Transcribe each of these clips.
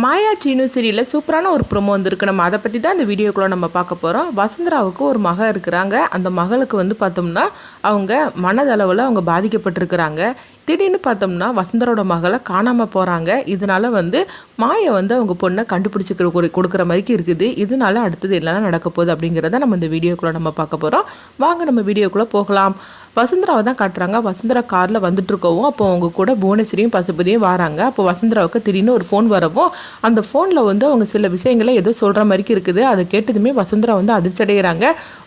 மாயா சீனு சீரியலில் சூப்பரான ஒரு ப்ரோமோ வந்திருக்கு. நம்ம அதை பற்றி தான் இந்த வீடியோக்குள்ளே நம்ம பார்க்க போகிறோம் வசுந்தராவுக்கு ஒரு மக இருக்கிறாங்க. அந்த மகளுக்கு வந்து பார்த்தோம்னா அவங்க மனதளவில் அவங்க பாதிக்கப்பட்டிருக்கிறாங்க. திடீர்னு பார்த்தோம்னா வசுந்தரோட மகளை காணாமல் போகிறாங்க இதனால வந்து மாயை வந்து அவங்க பொண்ணை கண்டுபிடிச்சிக்கிற கொடுக்குற மாதிரி இருக்குது. இதனால அடுத்தது என்னென்ன நடக்க போகுது அப்படிங்கிறத நம்ம இந்த வீடியோக்குள்ளே நம்ம பார்க்க போகிறோம் வாங்க நம்ம வீடியோக்குள்ளே போகலாம். வசுந்தராவை தான் காட்டுறாங்க. வசுந்தரா காரில் வந்துட்டு இருக்கவும் அப்போ அவங்க கூட புவனேஸ்வரியும் பசுபதியும் வராங்க. அப்போ வசுந்தராவுக்கு திடீர்னு ஒரு ஃபோன் வரவும். அந்த ஃபோனில் வந்து அவங்க சில விஷயங்களை ஏதோ சொல்கிற மாதிரிக்கு இருக்குது. அதை கேட்டதுமே வசுந்தரா வந்து அதிர்ச்சி அடைகிறாங்க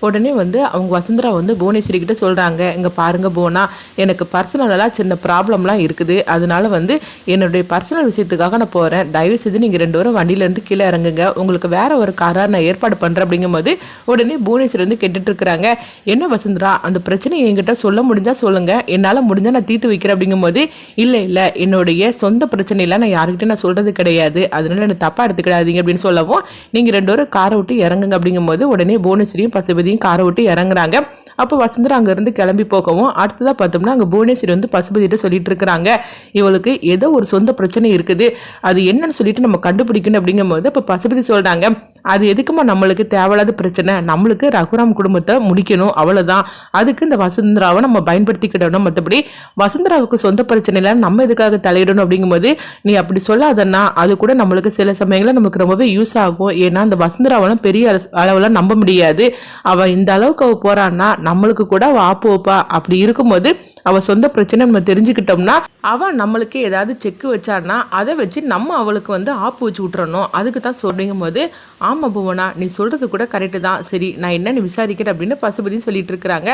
உடனே வந்து அவங்க வசுந்தரா வந்து புவனேஸ்வரி கிட்ட சொல்கிறாங்க இங்கே பாருங்க போனா எனக்கு பர்சனலாக சின்ன ப்ராப்ளம்லாம் இருக்குது. அதனால வந்து என்னுடைய பர்சனல் விஷயத்துக்காக நான் போகிறேன் தயவு செய்து நீங்கள் ரெண்டு பேரும் வண்டியிலேருந்து கீழே இறங்குங்க. உங்களுக்கு வேற ஒரு காராக நான் ஏற்பாடு பண்ணுறேன் அப்படிங்கும்போது உடனே புவனேஸ்வரி வந்து கேட்டுட்டு இருக்கிறாங்க. என்ன வசுந்தரா அந்த பிரச்சனையை என்கிட்ட சொல்ல முடிஞ்சா சொல்லுங்க. என்னால் முடிஞ்சா நான் தீர்த்து வைக்கிறேன் அப்படிங்கும்போது இல்லை இல்லை என்னுடைய சொந்த பிரச்சனையில நான் யாருக்கிட்டையும் நான் சொல்றது கிடையாது. அதனால என்ன தப்பா எடுத்துக்கிடாதீங்க அப்படின்னு சொல்லவும் நீங்க ரெண்டு பேரும் காரை விட்டு இறங்குங்க அப்படிங்கும்போது உடனே புவனேஸ்வரியும் பசுபதியும் காரை விட்டு இறங்குறாங்க. அப்போ வசுந்தரா அங்கேருந்து கிளம்பி போகவும் அடுத்ததாக பார்த்தோம்னா அங்கே புவனேஸ்வரி வந்து பசுபதியிட்ட சொல்லிட்டு இருக்கிறாங்க. இவளுக்கு ஏதோ ஒரு சொந்த பிரச்சனை இருக்குது. அது என்னன்னு சொல்லிட்டு நம்ம கண்டுபிடிக்கணும் அப்படிங்கும்போது இப்போ பசுபதி சொல்கிறாங்க அது எதுக்குமா நம்மளுக்கு தேவையில்லாத பிரச்சனை? நம்மளுக்கு ரகுராம் குடும்பத்தை முடிக்கணும் அவ்வளோதான் அதுக்கு இந்த வசுந்தராவை நம்ம பயன்படுத்திக்கிடணும். மற்றபடி வசுந்தராவுக்கு சொந்த பிரச்சனையில நம்ம எதுக்காக தலையிடணும்? அப்படிங்கும்போது நீ அப்படி சொல்லாதன்னா அது கூட நம்மளுக்கு சில சமயங்களில் நமக்கு ரொம்பவே யூஸ் ஆகும். ஏன்னா அந்த வசுந்தராவெல்லாம் பெரிய அள- நம்ப முடியாது. அவள் இந்த அளவுக்கு அவள் போகிறான்னா நம்மளுக்கு கூட அவள் ஆப்பு வைப்பா அப்படி இருக்கும்போது அவள் சொந்த பிரச்சனை நம்ம தெரிஞ்சுக்கிட்டோம்னா அவன் நம்மளுக்கு ஏதாவது செக்கு வச்சான்னா அதை வச்சு நம்ம அவளுக்கு வந்து ஆப்பு வச்சு விட்டுறணும். அதுக்கு தான் சொல்றீங்க போது ஆமாம் புவனா நீ சொல்கிறது கூட கரெக்டு தான். சரி நான் என்னென்னு விசாரிக்கிறேன் அப்படின்னு பசுபதி சொல்லிட்டு இருக்கிறாங்க.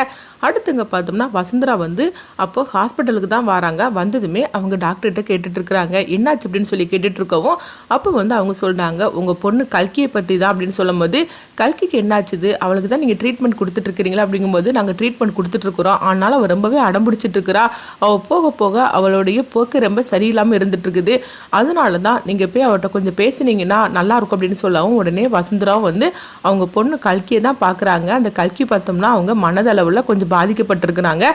அடுத்துங்க பார்த்தோம்னா வசுந்தரா வந்து அப்போ ஹாஸ்பிட்டலுக்கு தான் வராங்க. வந்ததுமே அவங்க டாக்டர்கிட்ட கேட்டுட்டு இருக்கிறாங்க. என்னாச்சு அப்படின்னு சொல்லி கேட்டுட்டு இருக்கவும் அப்போ வந்து அவங்க சொல்கிறாங்க உங்கள் பொண்ணு கல்கியை பற்றி தான் அப்படின்னு சொல்லும்போது கல்கிக்கு என்னாச்சுது? அவளுக்கு தான் நீங்கள் ட்ரீட்மெண்ட் கொடுத்துட்ருக்கிறீங்களா அப்படிங்கும்போது வந்து நாங்கள் ட்ரீட்மெண்ட் கொடுத்துட்ருக்குறோம். ஆனால் அவள் ரொம்பவே அடம்பிடிச்சிட்டு அவள் போக போக அவளுடைய போக்கு ரொம்ப சரியில்லாமல் இருந்துட்டுருக்குது அதனால தான் நீங்கள் போய் அவட்ட கொஞ்சம் பேசுனீங்கன்னா நல்லாயிருக்கும் அப்படின்னு சொல்லவும் உடனே வசுந்தராவும் வந்து அவங்க பொண்ணு கல்கியை தான் பார்க்குறாங்க அந்த கல்கி பார்த்தோம்னா அவங்க மனதளவில் கொஞ்சம் பாதிக்கப்பட்டிருக்கிறாங்க.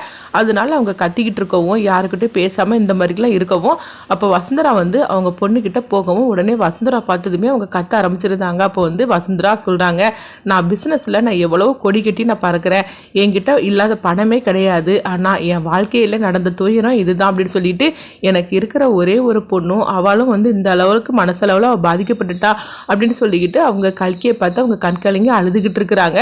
அதனால அவங்க கத்திக்கிட்டு இருக்கவும் யாருக்கிட்டையும் பேசாமல் இந்த மாதிரிலாம் இருக்கவும் அப்போ வசுந்தரா வந்து அவங்க பொண்ணுக்கிட்ட போகவும் உடனே வசுந்தரா பார்த்ததுமே அவங்க கத்த ஆரம்பிச்சிருந்தாங்க. அப்போ வந்து வசுந்தரா சொல்கிறாங்க நான் பிஸ்னஸில் நான் எவ்வளோ கொடி கட்டி நான் பறக்கிறேன். என்கிட்ட இல்லாத பணமே கிடையாது. ஆனால் என் வாழ்க்கையில் நடந்த துயரம் இதுதான் அப்படின்னு சொல்லிட்டு எனக்கு இருக்கிற ஒரே ஒரு பொண்ணும் அவளும் வந்து இந்த அளவுக்கு மனசளவில் அவள் பாதிக்கப்பட்டுட்டா அப்படின்னு சொல்லிக்கிட்டு அவங்க கல்கியை பார்த்து அவங்க கண்கலங்கி அழுதுகிட்டு இருக்கிறாங்க.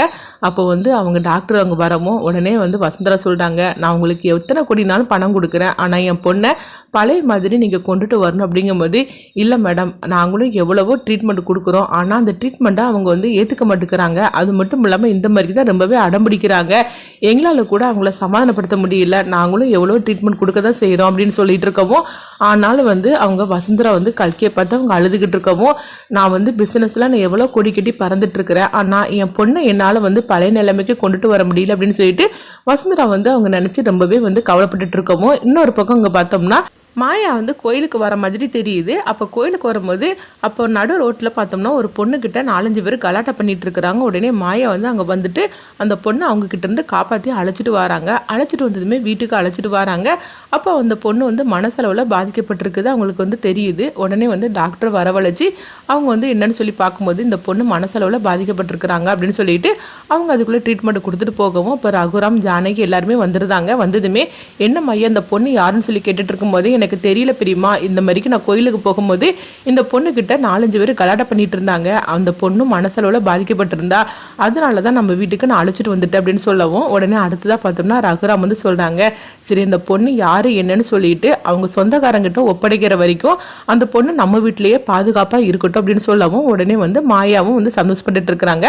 அப்போ வந்து அவங்க டாக்டர் அவங்க வரமோ உடனே வந்து வசுந்தரா சொல்கிறாங்க நான் உங்களுக்கு எத்தனை கொடினாலும் பணம் கொடுக்குறேன். ஆனால் என் பொண்ணை பழைய மாதிரி நீங்கள் கொண்டுட்டு வரணும். அப்படிங்கும்போது இல்லை மேடம் நாங்களும் எவ்வளவோ ட்ரீட்மெண்ட் கொடுக்குறோம். ஆனால் அந்த ட்ரீட்மெண்ட்டை அவங்க வந்து ஏற்றுக்க மாட்டேங்கிறாங்க. அது மட்டும் இல்லாமல் இந்த மாதிரி தான் ரொம்பவே அடம்பிடிக்கிறாங்க. எங்களால் கூட அவங்கள சமாதானப்படுத்த முடியல. நாங்களும் எவ்வளோ ட்ரீட்மெண்ட் கொடுக்க தான் செய்கிறோம் அப்படின்னு சொல்லிட்டு இருக்கவும் ஆனாலும் வந்து அவங்க வசுந்தரா வந்து கல்கியை பார்த்து அவங்க அழுதுகிட்டு இருக்கவும் நான் வந்து பிஸ்னஸில் நான் எவ்வளோ கொடி கட்டி பறந்துட்டு இருக்கிறேன். ஆனால் என் பொண்ணை என்னால் வந்து பழைய நிலைமைக்கு கொண்டுட்டு வர முடியல அப்படின்னு சொல்லிட்டு வசுந்தரா வந்து அவங்க நினச்சி ரொம்பவே வந்து கவலைப்பட்டுட்டு இருக்கவும் இன்னொரு பக்கம் இங்கே பார்த்தோம்னா மாயா வந்து கோயிலுக்கு வர மாதிரி தெரியுது. அப்போ கோயிலுக்கு வரும்போது அப்போ நடு ரோட்டில் பார்த்தோம்னா ஒரு பொண்ணுக்கிட்ட நாலஞ்சு பேர் கலாட்டா பண்ணிட்டு இருக்கிறாங்க. உடனே மாயா வந்து அங்கே வந்துட்டு அந்த பொண்ணை அவங்க இருந்து காப்பாற்றி அழைச்சிட்டு வராங்க. அழைச்சிட்டு வந்ததுமே வீட்டுக்கு அழைச்சிட்டு வராங்க. அப்போ அந்த பொண்ணு வந்து மனசளவில் பாதிக்கப்பட்டிருக்குது. அவங்களுக்கு வந்து தெரியுது. உடனே வந்து டாக்டர் வரவழைச்சி அவங்க வந்து என்னன்னு சொல்லி பார்க்கும்போது இந்த பொண்ணு மனசளவில் பாதிக்கப்பட்டிருக்கிறாங்க அப்படின்னு சொல்லிட்டு அவங்க அதுக்குள்ளே ட்ரீட்மெண்ட் கொடுத்துட்டு போகவும் இப்போ ரகுராம் ஜானகி எல்லாருமே வந்துருந்தாங்க வந்ததுமே என்ன மையா அந்த பொண்ணு யாருன்னு சொல்லி கேட்டுட்டு இருக்கும்போது எனக்கு தெரியல பிரியுமா இந்த மாதிரிக்கு நான் கோயிலுக்கு போகும்போது இந்த பொண்ணுக்கிட்ட நாலஞ்சு பேர் கலாட்டம் பண்ணிட்டு இருந்தாங்க. அந்த பொண்ணும் மனசளவில் பாதிக்கப்பட்டிருந்தா. அதனால தான் நம்ம வீட்டுக்கு நான் அழைச்சிட்டு வந்துட்டேன் அப்படின்னு சொல்லவும் உடனே அடுத்ததாக பார்த்தோம்னா ரகுராம் வந்து சொல்கிறாங்க சரி இந்த பொண்ணு யார் என்னன்னு சொல்லிட்டு அவங்க சொந்தக்காரங்கிட்ட ஒப்படைக்கிற வரைக்கும் அந்த பொண்ணு நம்ம வீட்டிலேயே பாதுகாப்பாக இருக்கட்டும் அப்படின்னு சொல்லவும் உடனே வந்து மாயாவும் வந்து சந்தோஷப்பட்டுட்டு இருக்கிறாங்க.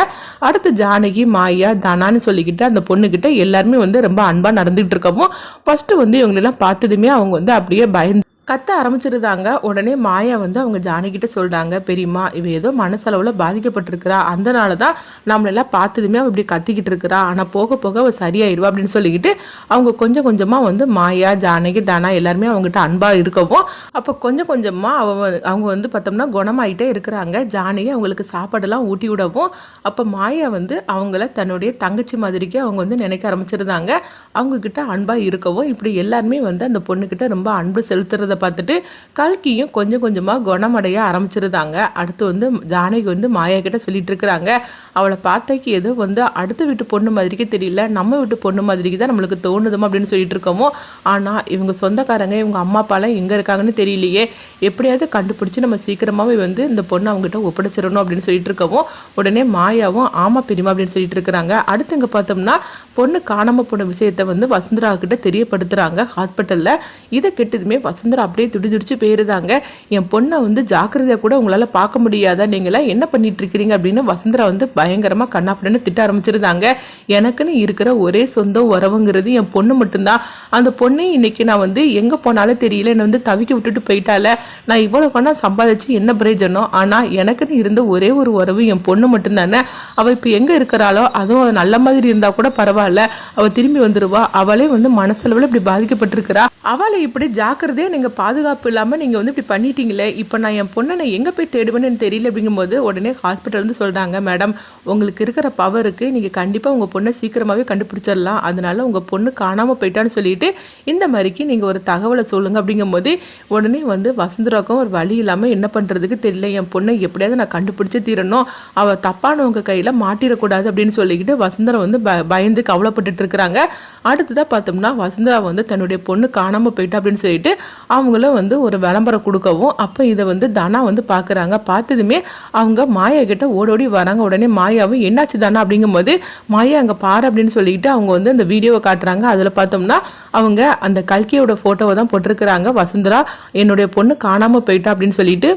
அடுத்து ஜானகி மாயா தனான்னு சொல்லிக்கிட்டு அந்த பொண்ணுக்கிட்ட எல்லாருமே வந்து ரொம்ப அன்பாக நடந்துகிட்டு இருக்கவும் ஃபர்ஸ்ட் வந்து இவங்களெல்லாம் பார்த்ததுமே அவங்க வந்து அப்படியே பய கத்த ஆரம்பிச்சிருந்தாங்க. உடனே மாயா வந்து அவங்க ஜானிக்கிட்ட சொல்கிறாங்க பெரியம்மா இவ ஏதோ மனசளவில் பாதிக்கப்பட்டிருக்கிறா. அதனால தான் நம்மளெல்லாம் பார்த்ததுமே அவள் இப்படி கத்திக்கிட்டு இருக்கிறா. ஆனால் போக போக அவள் சரியாயிருவா அப்படின்னு சொல்லிக்கிட்டு அவங்க கொஞ்சம் கொஞ்சமாக வந்து மாயா ஜானகி தானா எல்லாருமே அவங்ககிட்ட அன்பாக இருக்கவும் அப்போ கொஞ்சம் கொஞ்சமாக அவ அவங்க வந்து பார்த்தோம்னா குணமாயிட்டே இருக்கிறாங்க. ஜானகி அவங்களுக்கு சாப்பாடெல்லாம் ஊட்டி விடவும் அப்போ மாயா வந்து அவங்கள தன்னுடைய தங்கச்சி மாதிரிக்கு அவங்க வந்து நினைக்க ஆரம்பிச்சிருந்தாங்க. அவங்கக்கிட்ட அன்பாக இருக்கவும் இப்படி எல்லாருமே வந்து அந்த பொண்ணுக்கிட்ட ரொம்ப அன்பு செலுத்துறத இருக்கிறத பார்த்துட்டு கல்கியும் கொஞ்சம் கொஞ்சமாக குணமடைய ஆரம்பிச்சிருந்தாங்க. அடுத்து வந்து ஜானகி வந்து மாயா கிட்ட சொல்லிட்டு இருக்கிறாங்க. அவளை பார்த்தாக்கி ஏதோ வந்து அடுத்த வீட்டு பொண்ணு மாதிரிக்கே தெரியல நம்ம வீட்டு பொண்ணு மாதிரிக்கு தான் நம்மளுக்கு தோணுதுமா அப்படின்னு சொல்லிட்டு இருக்கோமோ. ஆனால் இவங்க சொந்தக்காரங்க இவங்க அம்மா அப்பாலாம் எங்கே இருக்காங்கன்னு தெரியலையே. எப்படியாவது கண்டுபிடிச்சி நம்ம சீக்கிரமாகவே வந்து இந்த பொண்ணு அவங்ககிட்ட ஒப்படைச்சிடணும் அப்படின்னு சொல்லிட்டு இருக்கோமோ உடனே மாயாவும் ஆமா பெரியமா அப்படின்னு சொல்லிட்டு இருக்கிறாங்க. அடுத்து இங்கே பார்த்தோம்னா பொண்ணு காணாமல் போன விஷயத்த வந்து வசுந்தரா கிட்ட தெரியப்படுத்துகிறாங்க ஹாஸ்பிட்டலில். இதை கெட்டதுமே வசுந்தரா அப்படியே துடி துடிச்சு போயிருந்தாங்க என் பொண்ணை வந்து ஜாக்கிரதையாக கூட உங்களால் பார்க்க முடியாதா? நீங்களாம் என்ன பண்ணிட்டு இருக்கிறீங்க அப்படின்னு வசுந்தரா வந்து பயங்கரமாக கண்ணாப்படன்னு திட்ட ஆரம்பிச்சிருந்தாங்க. எனக்குன்னு இருக்கிற ஒரே சொந்தம் உறவுங்கிறது என் பொண்ணு மட்டும்தான். அந்த பொண்ணு இன்னைக்கு நான் வந்து எங்கே போனாலும் தெரியல. என்னை வந்து தவிக்க விட்டுட்டு போயிட்டால. நான் இவ்வளோ கொண்டா சம்பாதிச்சு என்ன பிரயோஜனம்? ஆனால் எனக்குன்னு இருந்த ஒரே ஒரு உறவு என் பொண்ணு மட்டும்தானே. அவள் இப்போ எங்கே இருக்கிறாளோ அதுவும் நல்ல மாதிரி இருந்தால் கூட பரவாயில்ல. அவள் திரும்பி வந்துடுவா அவளே வந்து மனசளவில் இப்படி பாதிக்கப்பட்டிருக்கிறா. அவளை இப்படி ஜாக்கிரதையாக நீங்கள் பாதுகாப்பு இல்லாமல் நீங்கள் வந்து இப்படி பண்ணிட்டீங்களே இப்போ நான் என் பொண்ணை நான் எங்கே போய் தேடுவேன்னு தெரியல அப்படிங்கும்போது உடனே ஹாஸ்பிட்டல் வந்து சொல்கிறாங்க மேடம் உங்களுக்கு இருக்கிற பவருக்கு நீங்கள் கண்டிப்பாக உங்கள் பொண்ணை சீக்கிரமாகவே கண்டுபிடிச்சிடலாம். அதனால உங்கள் பொண்ணு காணாமல் போயிட்டான்னு சொல்லிட்டு இந்த மாதிரிக்கு நீங்கள் ஒரு தகவலை சொல்லுங்கள் அப்படிங்கும்போது உடனே வந்து வசந்தராக்கும் ஒரு வழி இல்லாமல் என்ன பண்ணுறதுக்கு தெரியல. என் பொண்ணை எப்படியாவது நான் கண்டுபிடிச்சே தீரணும். அவள் தப்பானவங்க கையில் மாட்டிடக்கூடாது. அப்படின்னு சொல்லிக்கிட்டு வசுந்தரா வந்து ப பயந்து கவலைப்பட்டுட்டு இருக்கிறாங்க. அடுத்ததாக பார்த்தோம்னா வசுந்தரா வந்து தன்னுடைய பொண்ணு காணாமல் போயிட்டா அப்படின்னு சொல்லிட்டு அவங்களும் வந்து ஒரு விளம்பரம் கொடுக்கவும் அப்போ இதை வந்து தனா வந்து பார்க்குறாங்க பார்த்ததுமே அவங்க மாயா கிட்ட ஓடோடி வராங்க. உடனே மாயாவும் என்னாச்சு தானா? அப்படிங்கும்போது மாயா அங்கே பாரு அப்படின்னு சொல்லிக்கிட்டு அவங்க வந்து அந்த வீடியோவை காட்டுறாங்க. அதில் பார்த்தோம்னா அவங்க அந்த கல்கியோட ஃபோட்டோவை தான் போட்டிருக்கிறாங்க. வசுந்தரா என்னுடைய பொண்ணு காணாமல் போயிட்டா அப்படின்னு சொல்லிட்டு